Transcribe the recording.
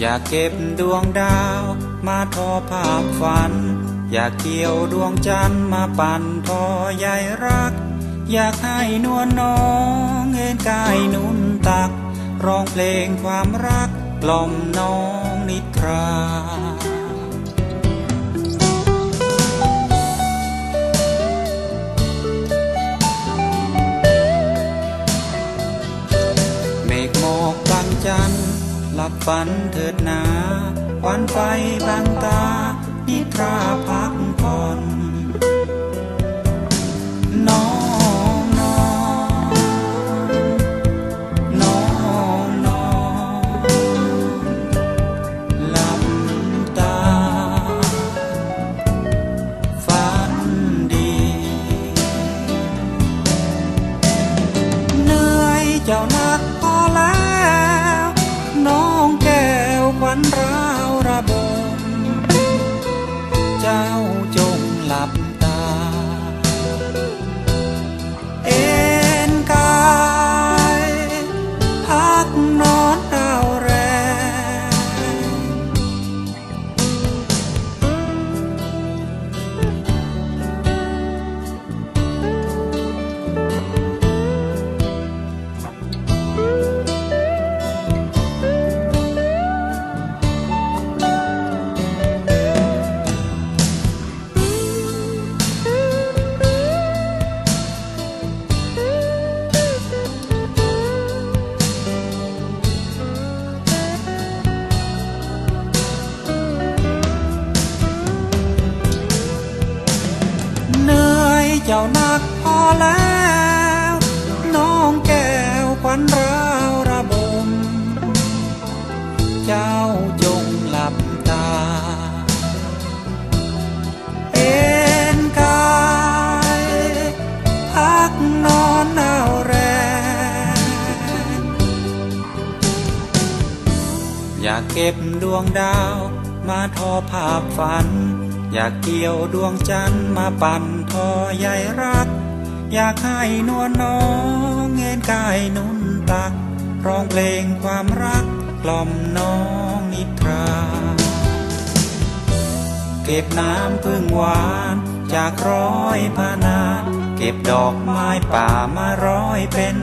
อยากเก็บดวงดาวมาทอภาพฝัน อยากเกี่ยวดวงจันทร์มาปั่นทอใยรัก อยากให้นวลน้องเอ็นกายนุ่นตัก ร้องเพลงความรักกล่อมน้องนิทราเมฆหมอกบางจันทร์ หลับฝันเถิดหนาควันไฟบางตา นิทราพักผ่อนน้องนอนน้องนอนหลับตา ฝันดี เหนื่อยเจ้านัก วควันรา เจ้านักพอแล้ว น้องแก้วควันราวระบม เจ้าจงหลับตา เอ็นกายพักนอนเอาแรง อยากเก็บดวงดาวมาทอภาพฝัน อยากเกี่ยวดวงจันทร์มาปั่นทอใยรัก อยากให้นวลน้องเงินกายนุ่นตัก ร้องเพลงความรักกล่อมน้องนิทราเก็บน้ำพึ่งหวานจากร้อยพานา เก็บดอกไม้ป่ามาร้อยเป็น